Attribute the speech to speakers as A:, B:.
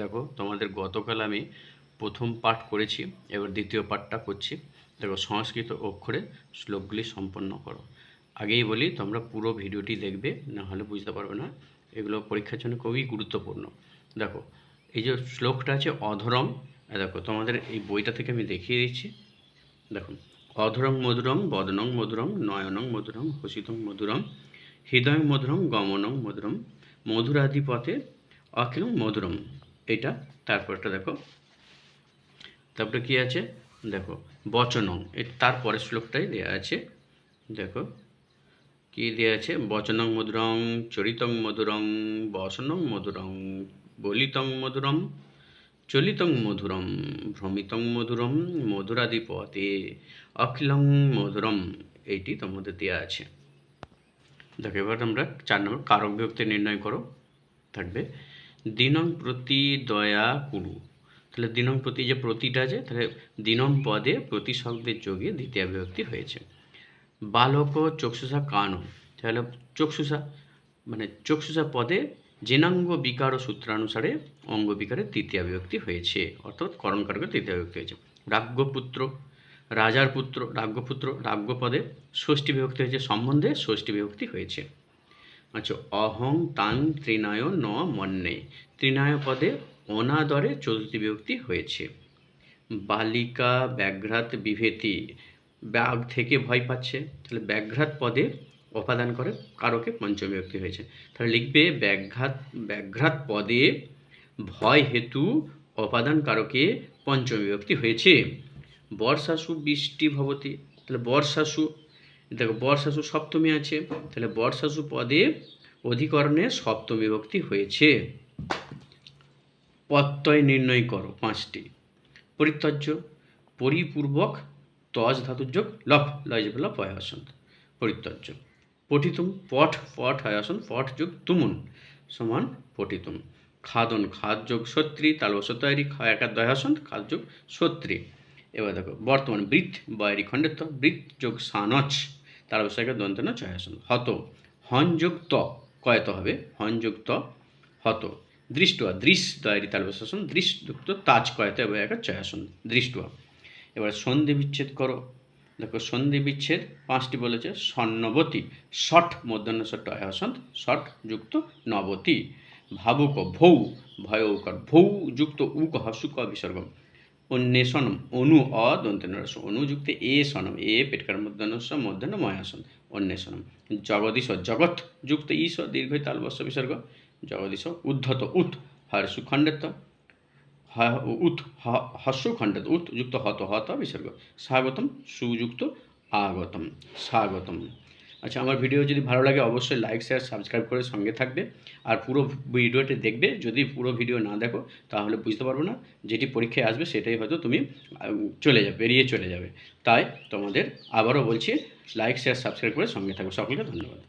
A: দেখো, তোমাদের গতকাল আমি প্রথম পাঠ করেছি, এবার দ্বিতীয় পাঠটা করছি। দেখো, সংস্কৃত অক্ষরে শ্লোকগুলি সম্পন্ন করো। আগেই বলি, তোমরা পুরো ভিডিওটি দেখবে, না হলে বুঝতে পারবে না। এগুলো পরীক্ষার জন্য খুবই গুরুত্বপূর্ণ। দেখো, এই যে শ্লোকটা আছে অধরম দেখো, তোমাদের এই বইটা থেকে আমি দেখিয়ে দিচ্ছি। দেখো, অধরং মধুরম বদনং মধুরম নয়নং মধুরম হসিতং মধুরম হৃদয় মধুরম গমনং মধুরম মধুরাদি পথে অখিলং মধুরম। এটা তারপরটা দেখো। তারপরে কি আছে? দেখো, বচনং। তারপরের শ্লোকটাই দেওয়া আছে। দেখো, কি দেওয়া আছে? বচনং মধুরং চরিতং মধুরং বসনং মধুরং, বলিতং মধুরম চলিতং মধুরম ভ্রমিতং মধুরম মধুরাদি পথে অখিলং মধুরম এইটি তোমাদের দেওয়া আছে। দেখো, এবার আমরা চার নম্বর, কারক বিভক্তি নির্ণয় করো, থাকবে। দিনং প্রতি দয়া কুরু। তাহলে দিনং প্রতি যে প্রতিটা আছে, তাহলে দিনম পদে প্রতি শব্দের যোগে দ্বিতীয় বিভক্তি হয়েছে। বালক চক্ষুষা কানো। তাহলে চক্ষুষা মানে চক্ষুষা পদে জেনাঙ্গ বিকার ও সূত্রানুসারে অঙ্গ বিকারের তৃতীয় বিভক্তি হয়েছে। অর্থাৎ করণকারকের তৃতীয় বিভক্তি হয়েছে। রাজ্ঞপুত্র রাজার পুত্র রাজ্ঞপুত্র রাজ্ঞ পদে ষষ্ঠী বিভক্তি হয়েছে। সম্বন্ধে ষষ্ঠী বিভক্তি হয়েছে। আচ্ছা অহং তাং ত্রিনায় ন মন্যে। ত্রিনায় পদে অনাদরে চতুর্থী বিভক্তি হয়েছে। বালিকা ব্যাঘ্রাত বিভেতি ব্যাগ থেকে ভয় পাচ্ছে। তাহলে ব্যাঘ্রাত পদে অপাদান করে কারকে পঞ্চমী বিভক্তি হয়েছে। তাহলে লিখবে ব্যাঘাত ব্যাঘ্রাত পদে ভয় হেতু অপাদান কারকে পঞ্চমী বিভক্তি হয়েছে। বর্ষাসু বৃষ্টি ভবতি। তাহলে বর্ষাসু দেখো বর্ষাসু সপ্তমী আছে, তাহলে বর্ষাসু পদে অধিকরণে সপ্তমী বিভক্তি হয়েছে। প্রত্যয় নির্ণয় করো পাঁচটি। পরিত্যজ্য, পরিপূর্বক তজ ধাতুযোগ লফ লয় যে লফ হয় আসন। পরিত্যজ্য। পঠিতুম, পঠ পঠ হয় আসন, পঠ যোগ তুমুন সমান পঠিতুম। খাদন, খাদ যোগ সত্রী তালবস তৈরি একার দয় আসন, খাদ যোগ সত্রী। এবার দেখো বর্তমান বৃত্ত, বয়রি খণ্ডিত বৃত্ত যোগ সানচ। তালবস একার দন্তন ছয় আসন হত হন যোগ কয়ত হবে? হন যোগ হত। দৃষ্টুয়া দৃশ দয়ারি তালবসাসন দৃশযুক্ত তাজ কয়ত এবং একার ছয় আসন দৃষ্টুয়া। এবার সন্ধি বিচ্ছেদ করো। দেখো, সন্ধি বিচ্ছেদ পাঁচটি বলেছে। স্বর্ণবতী, ষট মধ্যাহ্ন ষট আসন ষট যুক্ত নবতী। ভাবুক ভৌ, ভয়ৌকর ভৌ, যুক্ত উক হসুক বিসর্গ অন্বেষণম অনু অ দন্তেনরস অনুযুক্ত এ সনম, এ পেটকার মধ্যাহ্নস্ব মধ্যাহ্ন ময়াসন অন্বেষণম জগদীশ জগৎ যুক্ত ঈশ দীর্ঘ তালবস্য বিসর্গ, জগদীশ উদ্ধত উৎ হর্ষু খণ্ডেত হ- উৎ হ- হস্য খণ্ডেত উৎ যুক্ত হত হত বিসর্গ। স্বাগতম সুযুক্ত আগতম, স্বাগতম। আচ্ছা আমার ভিডিও যদি ভালো লাগে অবশ্যই লাইক শেয়ার সাবস্ক্রাইব করে সঙ্গে থাকবে। আর পুরো ভিডিওটি দেখবে, যদি পুরো ভিডিও না দেখো, তাহলে বুঝতে পারব না, যেটি পরীক্ষায় আসবে সেটাই হয়তো তুমি চলে যাবে, বেরিয়ে চলে যাবে। তাই তোমাদের আবারও বলছি লাইক শেয়ার সাবস্ক্রাইব করে সঙ্গে থাকবে সকলকে ধন্যবাদ।